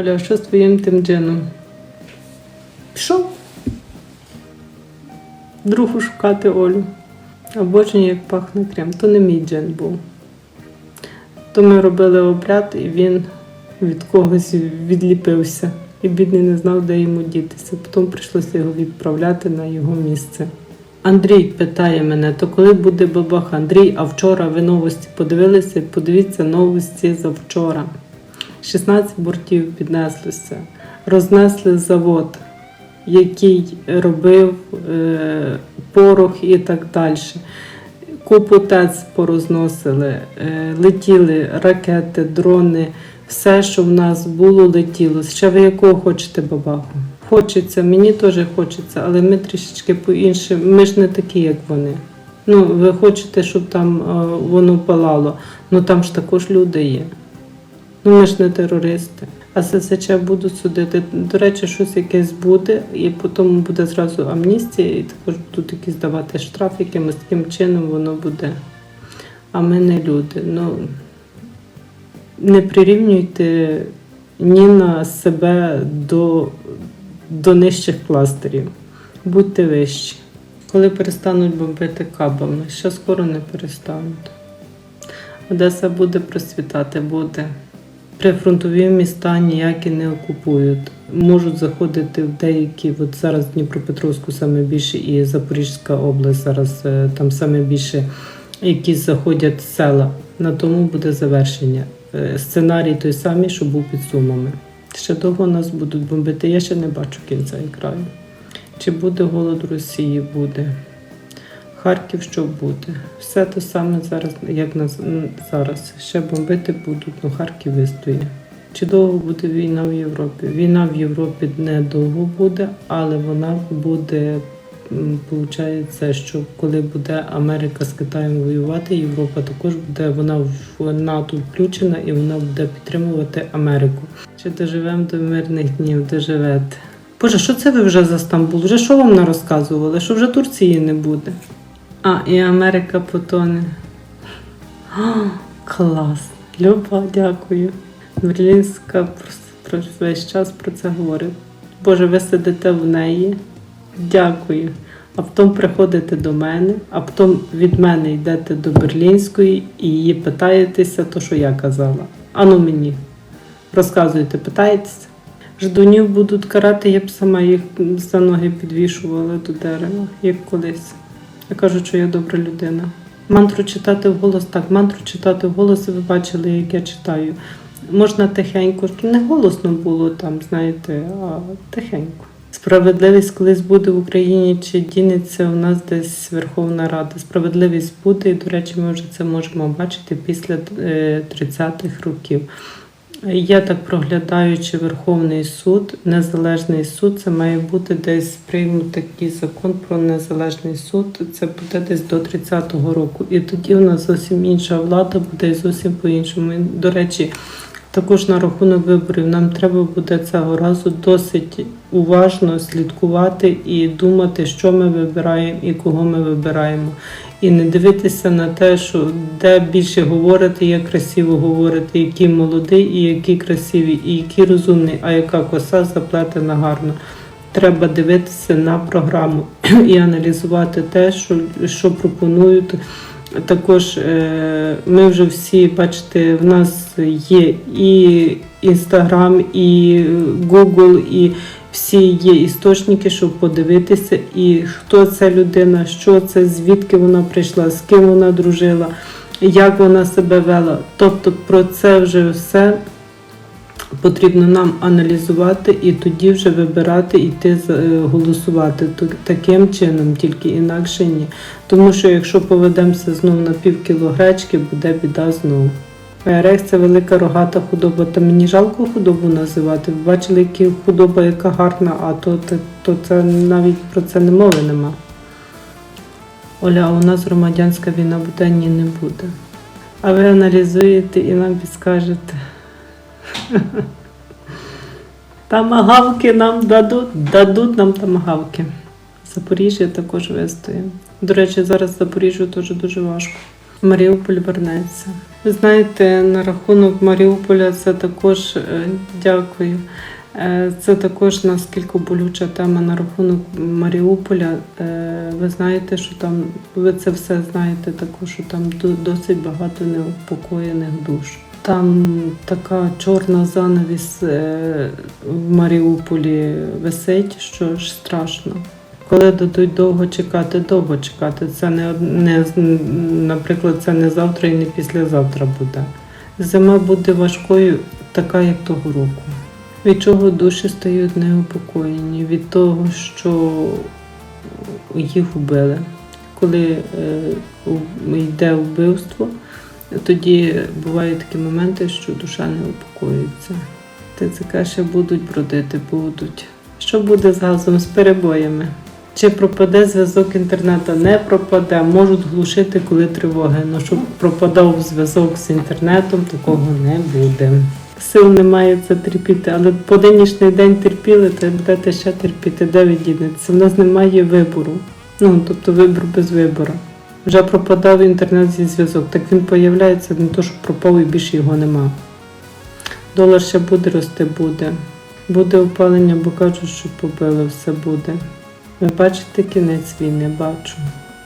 Оля, що з твоїм тим джином? Пішов. Другу шукати Олю. А боже, як пахне крем. То не мій джин був. То ми робили обряд, і він від когось відліпився. І бідний не знав, де йому дітися. Потім прийшлося його відправляти на його місце. Андрій питає мене, то коли буде бабаха? Андрій, а вчора ви новості подивилися? Подивіться новості за вчора. 16 бортів піднеслося, рознесли завод, який робив е, порох і так далі. Купу ТЕЦ порозносили, е, летіли ракети, дрони, все, що в нас було, летіло. Ще ви якого хочете бабаху? Хочеться, мені теж хочеться, але ми трішечки по-іншому. Ми ж не такі, як вони. Ну, ви хочете, щоб там е, воно палало, ну там ж також люди є. Ну, ми ж не терористи. А ССЧ будуть судити. До речі, щось якесь буде, і потім буде зразу амністія, і також будуть якісь давати штраф, якимось таким чином воно буде. А ми не люди. Ну, не прирівнюйте ні на себе до, до нижчих кластерів. Будьте вищі. Коли перестануть бомбити кабами, ще скоро не перестануть. Одеса буде процвітати, буде. Прифронтові міста ніякі не окупують. Можуть заходити в деякі, от зараз Дніпропетровську саме більше і Запорізька область зараз е, там саме більше якісь заходять села. На тому буде завершення. Е, Сценарій той самий, що був під сумами. Ще довго нас будуть бомбити. Я ще не бачу кінця і краю. Чи буде голод Росії? Буде. Харків що буде? Все те саме зараз, як на зараз. Ще бомбити будуть, ну Харків вистоїть. Чи довго буде війна в Європі? Війна в Європі недовго буде, але вона буде, получається, що коли буде Америка з Китаєм воювати, Європа також буде вона в НАТО включена і вона буде підтримувати Америку. Чи доживемо до мирних днів? Доживете. Боже, що це ви вже за Стамбул? Вже що вам розказували? Що вже Турції не буде? А, і Америка потоне. О, клас. Люба, дякую. Берлінська про, весь час про це говорить. Боже, ви сидите в неї. Дякую. А потім приходите до мене, а потім від мене йдете до Берлінської і її питаєтеся, то що я казала. Ану мені. Розказуйте, питаєтеся. Ждунів будуть карати, я б сама їх за ноги підвішувала до дерева, як колись. Я кажу, що я добра людина. Мантру читати вголос, так, мантру читати вголос, ви бачили, як я читаю. Можна тихенько, не голосно було там, знаєте, а тихенько. Справедливість колись буде в Україні чи дінеться у нас десь Верховна Рада. Справедливість буде, і, до речі, ми вже це можемо бачити після е, 30-х років. Я так проглядаючи Верховний суд, незалежний суд, це має бути десь приймуть такий закон про незалежний суд. Це буде десь до 30-го року. І тоді у нас зовсім інша влада буде зовсім по-іншому. До речі, також на рахунок виборів нам треба буде цього разу досить уважно слідкувати і думати, що ми вибираємо і кого ми вибираємо. І не дивитися на те, що де більше говорити, як красиво говорити, який молодий, і який красивий, і який розумний, а яка коса заплетена гарно. Треба дивитися на програму і аналізувати те, що, що пропонують. Також е, ми вже всі, бачите, в нас є і Інстаграм, і Google, і всі є істочники, щоб подивитися, і хто ця людина, що це, звідки вона прийшла, з ким вона дружила, як вона себе вела. Тобто про це вже все потрібно нам аналізувати і тоді вже вибирати, іти е, голосувати таким чином, тільки інакше ні. Тому що якщо поведемося знову на пів кіло гречки, буде біда знову. Рех це велика рогата худоба. Та мені жалко худобу називати. Ви бачили, яка худоба, яка гарна, а то, то, то це навіть про це не мови нема. Оля, а у нас громадянська війна буде, ні, не буде. А ви аналізуєте і нам підскажете. Тамагавки нам дадуть, дадуть нам тамагавки. Запоріжжя також вистоїмо. До речі, зараз Запоріжжю теж дуже важко. Маріуполь вернеться. Ви знаєте, на рахунок Маріуполя це також е, дякую. Е, Це також наскільки болюча тема на рахунок Маріуполя. Е, Ви знаєте, що там ви це все знаєте, також що там до- досить багато неупокоєних душ. Там така чорна занавіс в Маріуполі висить, що ж страшно. Коли дадуть довго чекати, довго чекати. Це не, не наприклад, це не завтра і не післязавтра буде. Зима буде важкою, така як того року. Від чого душі стають неупокоєні? Від того, що їх вбили. Коли е, йде вбивство, тоді бувають такі моменти, що душа не упокоїться. ТЦК ще будуть бродити, будуть. Що буде з газом, з перебоями? Чи пропаде зв'язок інтернету? Не пропаде, можуть глушити, коли тривоги. Ну щоб пропадав зв'язок з інтернетом, такого не буде. Сил немає це терпіти, але по нинішній день терпіли, то будете ще терпіти, де ви дінеться. У нас немає вибору. Ну, тобто вибір без вибору. Вже пропадав інтернет зі зв'язок, так він появляється, не то, що пропав і більше його нема. Долар ще буде рости, буде. Буде опалення, бо кажуть, що побили, все буде. Ви бачите кінець війни, бачу.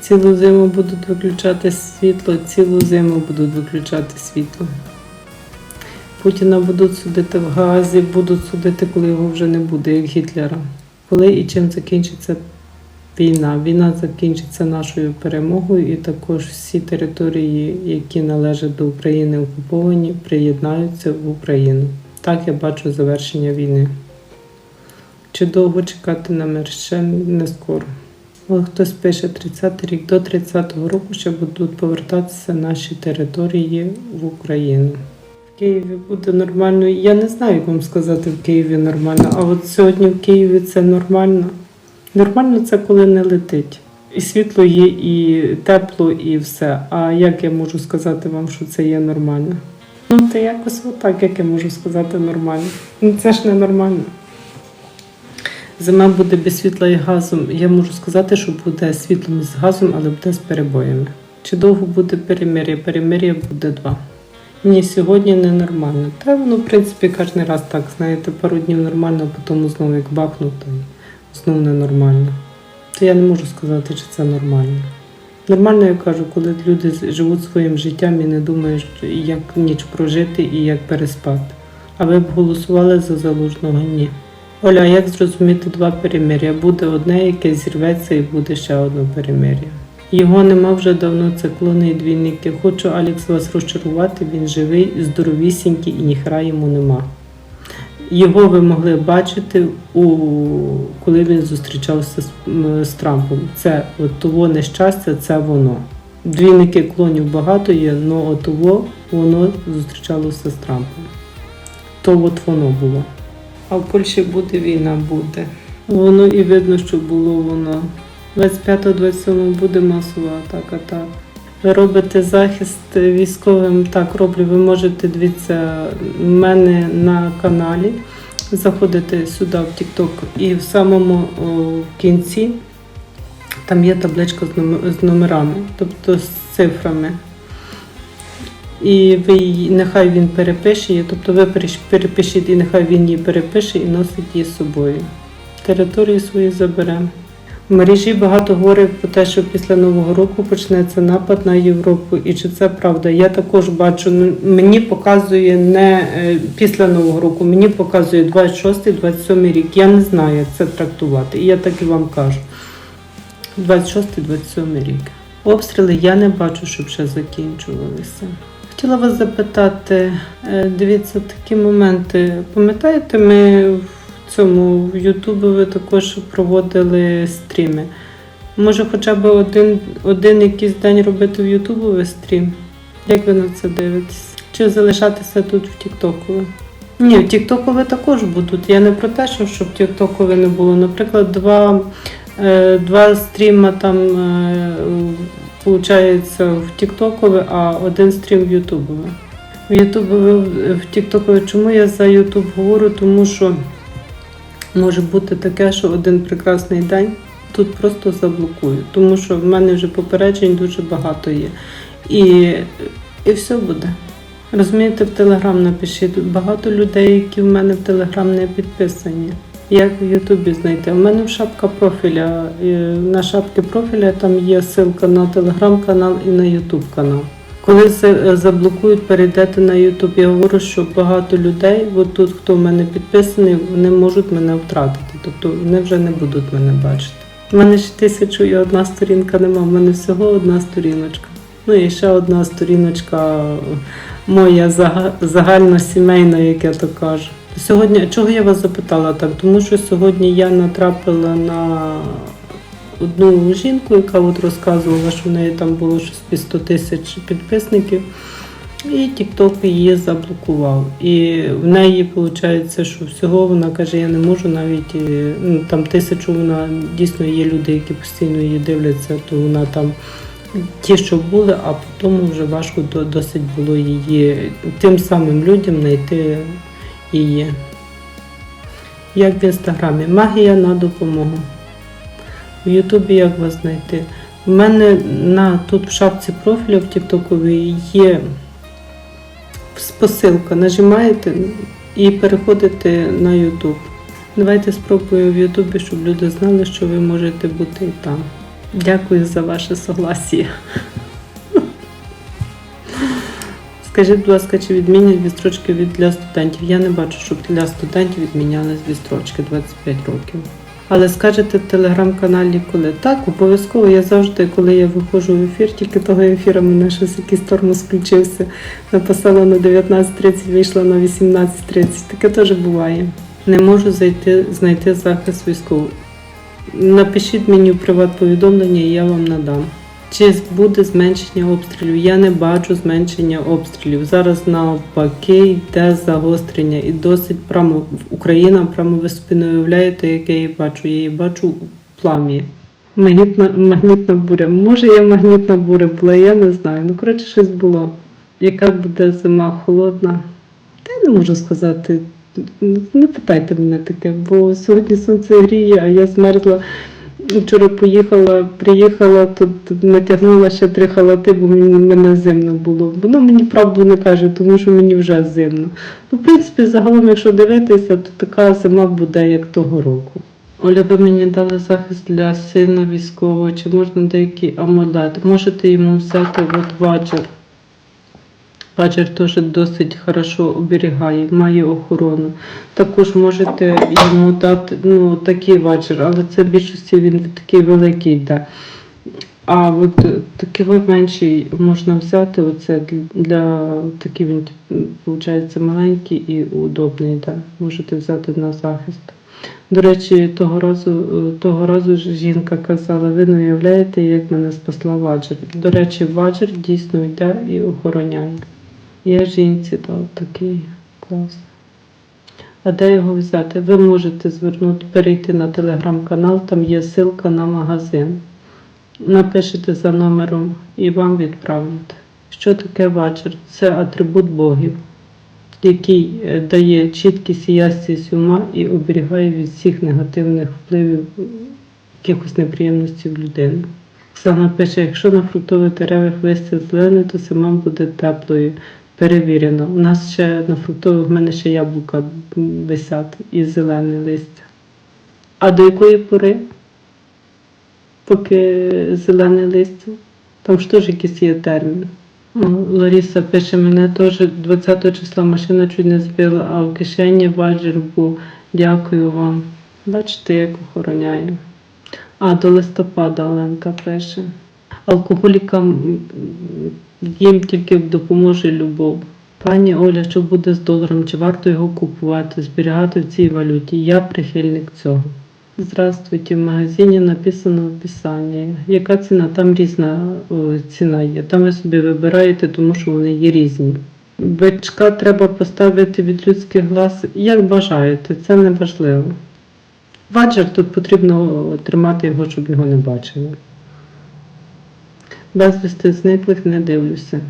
Цілу зиму будуть виключати світло, цілу зиму будуть виключати світло. Путіна будуть судити в Газі, будуть судити, коли його вже не буде, як Гітлера. Коли і чим закінчиться війна? Війна закінчиться нашою перемогою, і також всі території, які належать до України окуповані, приєднаються в Україну. Так я бачу завершення війни. Чи довго чекати на мир? Не скоро. Але хтось пише 30-й рік, до 30-го року ще будуть повертатися наші території в Україну. В Києві буде нормально. Я не знаю, як вам сказати в Києві нормально, а от сьогодні в Києві це нормально. Нормально це коли не летить. І світло є, і тепло, і все. А як я можу сказати вам, що це є нормально? Ну, це якось отак, як я можу сказати нормально. Ну це ж не нормально. Зима буде без світла і газу. Я можу сказати, що буде світлом з газом, але буде з перебоями. Чи довго буде перемир'я? Перемир'я буде два. Ні, сьогодні не нормально. Та воно, в принципі, кожен раз так, знаєте, пару днів нормально, а потім знову як бахнув, то знову ненормально. То я не можу сказати, чи це нормально. Нормально, я кажу, коли люди живуть своїм життям і не думають, як ніч прожити і як переспати. А ви б голосували за залужного? Ні. Оля, як зрозуміти два перемир'я? Буде одне, яке зірветься, і буде ще одне перемир'я. Його нема вже давно, це клони і двійники. Хочу Алекс вас розчарувати, він живий, здоровісінький і ніхра йому нема. Його ви могли бачити, у, коли він зустрічався з, з Трампом. Це от того нещастя, це воно. Двійники клонів багато є, але от воно зустрічалося з Трампом. То от воно було. А в Польщі буде війна, буде. Воно і видно, що було воно. 25-27 буде масова атака, так. Ви робите захист військовим, так роблю. Ви можете дивитися в мене на каналі, заходите сюди в TikTok і в самому о, кінці там є табличка з номерами, тобто з цифрами. І ви нехай він перепише її, тобто ви перепишіть і нехай він її перепише і носить її з собою. Території свої заберемо. В мережі багато говорять про те, що після Нового року почнеться напад на Європу. І чи це правда? Я також бачу, ну, мені показує не е, після Нового року, мені показує 26-27 рік. Я не знаю, як це трактувати. І я так і вам кажу. 26-27 рік. Обстріли я не бачу, щоб ще закінчувалися. Хотіла вас запитати, е, дивіться, такі моменти. Пам'ятаєте, ми в цьому в Ютубі ви також проводили стріми. Може, хоча б один, один якийсь день робити в Ютубі стрім? Як ви на це дивитесь? Чи залишатися тут в Тіктоку? Ні, в Тіктоку ви також будуть. Я не про те, що щоб Тіктоку не було. Наприклад, два, е, два стріма там е, получається в Тіктокові, а один стрім в Ютубові. В Ютубі в Тіктокові. Чому я за Ютуб говорю? Тому що може бути таке, що один прекрасний день тут просто заблокую, тому що в мене вже попереджень дуже багато є. І, і все буде. Розумієте, в Телеграм напишіть. Багато людей, які в мене в Телеграм не підписані. Як в Ютубі знайти? У мене шапка профіля. На шапці профіля там є ссылка на телеграм-канал і на Ютуб канал. Коли за- заблокують, перейдете на Ютуб, я говорю, що багато людей, от тут, хто в мене підписаний, вони можуть мене втратити. Тобто вони вже не будуть мене бачити. У мене ще тисячу і одна сторінка нема, в мене всього одна сторіночка. Ну і ще одна сторіночка моя зага- загальносімейна, як я то кажу. Сьогодні, чого я вас запитала так? Тому що сьогодні я натрапила на одну жінку, яка от розказувала, що в неї там було щось під 100 тисяч підписників. І TikTok її заблокував. І в неї виходить, що всього вона каже, я не можу навіть е, ну, там тисячу вона дійсно є люди, які постійно її дивляться, то вона там ті, що були, а потім вже важко до- досить було її тим самим людям знайти її. Як в інстаграмі, магія на допомогу. В Ютубі як вас знайти? У мене на тут в шапці профілю в Тіктокові є посилка. Нажимаєте і переходите на Ютуб. Давайте спробуємо в Ютубі, щоб люди знали, що ви можете бути і там. Дякую за ваше согласія. Скажіть, будь ласка, чи відмінять відстрочки від для студентів? Я не бачу, щоб для студентів відмінялись відстрочки 25 років. Але скажете в телеграм-каналі коли? Так, обов'язково я завжди, коли я виходжу в ефір, тільки того ефіру мене щось якийсь тормоз включився. Написала на 19.30, вийшла на 18.30. Таке теж буває. Не можу зайти, знайти захист військовий. Напишіть мені в приват-повідомлення, і я вам надам. Чи буде зменшення обстрілів? Я не бачу зменшення обстрілів. Зараз навпаки йде загострення і досить прямо Україна прямо ви собі не уявляєте, яке я її бачу. Я її бачу у пламі. Магнітна, магнітна буря. Може, я магнітна буря була, я не знаю. Ну, коротше, щось було. Яка буде зима холодна? Та я не можу сказати. Не питайте мене таке, бо сьогодні сонце гріє, а я змерзла. Вчора поїхала, приїхала, тут натягнула ще три халати, бо мені мене зимно було. Воно мені правду не каже, тому що мені вже зимно. Ну, в принципі, загалом, якщо дивитися, то така зима буде, як того року. Оля, ви мені дали захист для сина військового, чи можна деякий амулет? Можете йому взяти от ваджер. Ваджер теж досить хорошо оберігає, має охорону. Також можете йому дати ну, такий ваджер, але це в більшості він такий великий йде. А от е, такий менший можна взяти, оце для- такий він виходить маленький і удобний. Да. Можете взяти на захист. До речі, того разу, е, того разу жінка казала, ви не уявляєте, як мене спасла ваджер. До речі, ваджер дійсно йде і охороняє. Я жінці дав такий клас. А де його взяти? Ви можете звернути, перейти на телеграм-канал, там є ссылка на магазин. Напишете за номером і вам відправлять. Що таке ваджер? Це атрибут богів, який е, дає чіткість і ясність ума і оберігає від всіх негативних впливів якихось неприємностей в людини. Оксана пише, якщо на фруктових деревах листя зелене, то зима буде теплою. Перевірено. У нас ще на фруктових в мене ще яблука висять і зелене листя. А до якої пори? Поки зелене листя? Там ж теж якийсь є термін. Ларіса пише, мене теж 20 числа машина чуть не збила, а в кишені ваджер був. Дякую вам. Бачите, як охороняє. А, до листопада Оленка пише. Алкоголікам їм тільки допоможе любов. Пані Оля, що буде з доларом? Чи варто його купувати, зберігати в цій валюті? Я прихильник цього. Здравствуйте, в магазині написано в описанні. Яка ціна? Там різна ціна є. Там ви собі вибираєте, тому що вони є різні. Бичка треба поставити від людських глаз, як бажаєте, це не важливо. Ваджер тут потрібно тримати його, щоб його не бачили. Безвісти зниклих не дивлюся.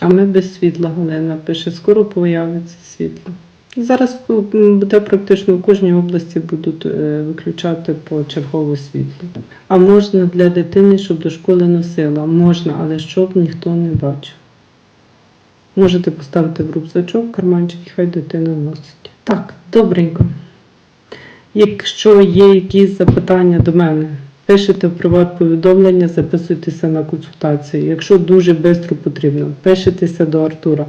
А ми без світла, Галина пише, скоро появиться світло. Зараз буде практично у кожній області будуть е, виключати по чергову світло. А можна для дитини, щоб до школи носила? Можна, але щоб ніхто не бачив. Можете поставити в рюкзачок, карманчик, і хай дитина носить. Так, добренько. Якщо є якісь запитання до мене, пишете в приват повідомлення, записуйтеся на консультацію. Якщо дуже швидко потрібно, пишетеся до Артура.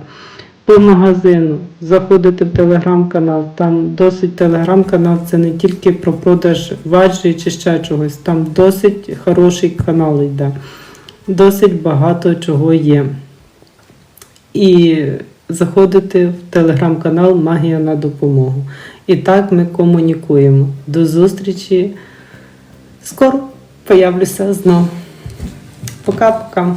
По магазину заходите в телеграм-канал. Там досить телеграм-канал це не тільки про продаж ваджі чи ще чогось. Там досить хороший канал йде. Досить багато чого є. І заходите в телеграм-канал Магія на допомогу. І так ми комунікуємо. До зустрічі. Скоро появлюся знову. Пока-пока.